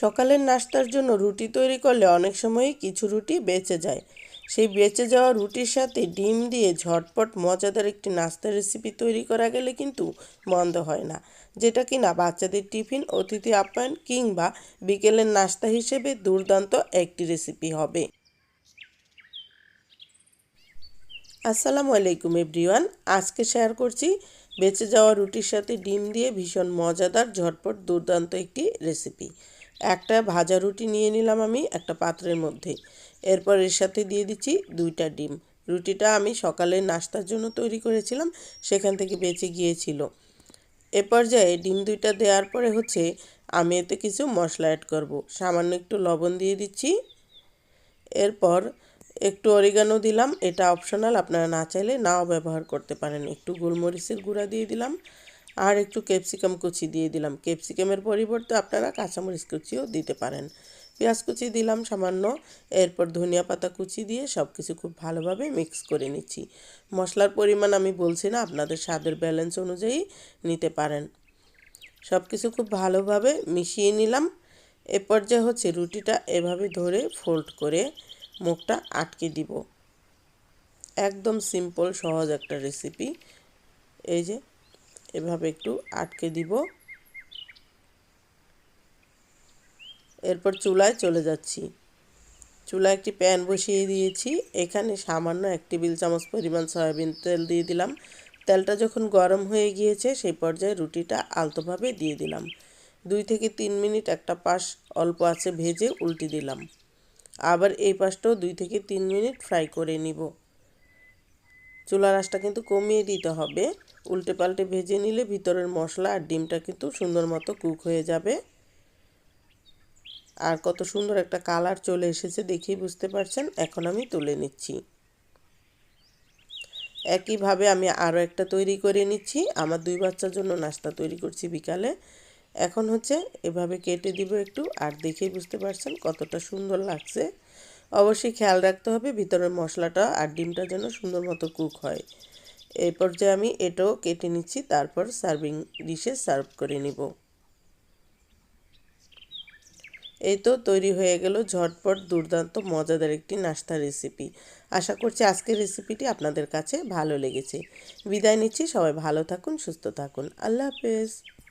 সকালের নাস্তার জন্য রুটি তৈরি করলে অনেক সময়ই কিছু রুটি বেঁচে যায়। সেই বেঁচে যাওয়া রুটির সাথে ডিম দিয়ে ঝটপট মজাদার একটি নাস্তার রেসিপি তৈরি করা গেলে কিন্তু বন্ধ হয় না, যেটা কিনা বাচ্চাদের টিফিন, অতিথি আপ্যায়ন কিংবা বিকেলের নাস্তা হিসেবে দুর্দান্ত একটি রেসিপি হবে। আসসালামু আলাইকুম এভরিওয়ান, আজকে শেয়ার করছি বেঁচে যাওয়া রুটির সাথে ডিম দিয়ে ভীষণ মজাদার, ঝটপট দুর্দান্ত একটি রেসিপি একটা ভাজা রুটি নিয়ে নিলাম আমি একটা পাত্রের মধ্যে। এরপর এর সাথে দিয়ে দিচ্ছি দুইটা ডিম। রুটিটা আমি সকালে নাস্তার জন্য তৈরি করেছিলাম, সেখান থেকে বেঁচে গিয়েছিল। এ পর্যায়ে ডিম দুইটা দেওয়ার পরে হচ্ছে আমি এতে কিছু মশলা অ্যাড করব। সামান্য একটু লবণ দিয়ে দিচ্ছি। এরপর একটু অরিগানো দিলাম, এটা অপশনাল আপনারা না চাইলে নাও ব্যবহার করতে পারেন। একটু গোলমরিচের গুঁড়া দিয়ে দিলাম, আর একটু ক্যাপসিকাম কুচি দিয়ে দিলাম। ক্যাপসিকামের পরিবর্তে আপনারা কাঁচামরিচ কুচিও দিতে পারেন। পেঁয়াজ কুচি দিলাম সামান্য, এরপর ধনিয়া পাতা কুচি দিয়ে সব কিছু খুব ভালোভাবে মিক্স করে নিচ্ছি। মশলার পরিমাণ আমি বলছি না, আপনাদের স্বাদের ব্যালেন্স অনুযায়ী নিতে পারেন। সব কিছু খুব ভালোভাবে মিশিয়ে নিলাম। এ পর্যায়ে হচ্ছে রুটিটা এভাবে ধরে ফোল্ড করে মুখটা আটকে দিব। একদম সিম্পল সহজ একটা রেসিপি এই যে, এভাবে একটু আটকে দিব। এরপর চুলায় চলে যাচ্ছি। চুলায় একটি প্যান বসিয়ে দিয়েছি। এখানে সামান্য এক টেবিল চামচ পরিমাণ সয়াবিন তেল দিয়ে দিলাম। তেলটা যখন গরম হয়ে গিয়েছে, সেই পর্যায়ে রুটিটা আলতোভাবে দিয়ে দিলাম। দুই থেকে তিন মিনিট একটা পাশ অল্প আছে ভেজে উল্টে দিলাম। আবার এই পাশটাও দুই থেকে তিন মিনিট ফ্রাই করে নিব। চুলার আঁচটা কিন্তু কমিয়ে দিতে হবে। উল্টে পাল্টে ভেজে নিলে ভিতরের মশলা আর ডিমটা কিন্তু সুন্দর মতো কুক হয়ে যাবে। আর কত সুন্দর একটা কালার চলে এসেছে দেখেই বুঝতে পারছেন, এখন আমি তুলে নিচ্ছি। একইভাবে আমি আরও একটা তৈরি করে নিচ্ছি। আমার দুই বাচ্চার জন্য নাস্তা তৈরি করছি বিকালে। এখন হচ্ছে এভাবে কেটে দিব একটু, আর দেখেই বুঝতে পারছেন কতটা সুন্দর লাগছে। অবশ্যই খেয়াল রাখতে হবে ভিতরের মশলাটা আর ডিমটা যেন সুন্দর মতো কুক হয়। এই পর্যায়ে আমি এটাও কেটে নিচ্ছি, তারপর সার্ভিং ডিশে সার্ভ করে নিব। এই তো তৈরি হয়ে গেল ঝটপট দুর্দান্ত মজাদার একটি নাস্তা রেসিপি। আশা করছি আজকের রেসিপিটি আপনাদের কাছে ভালো লেগেছে। বিদায় নিচ্ছি, সবাই ভালো থাকুন, সুস্থ থাকুন। আল্লাহ হাফেজ।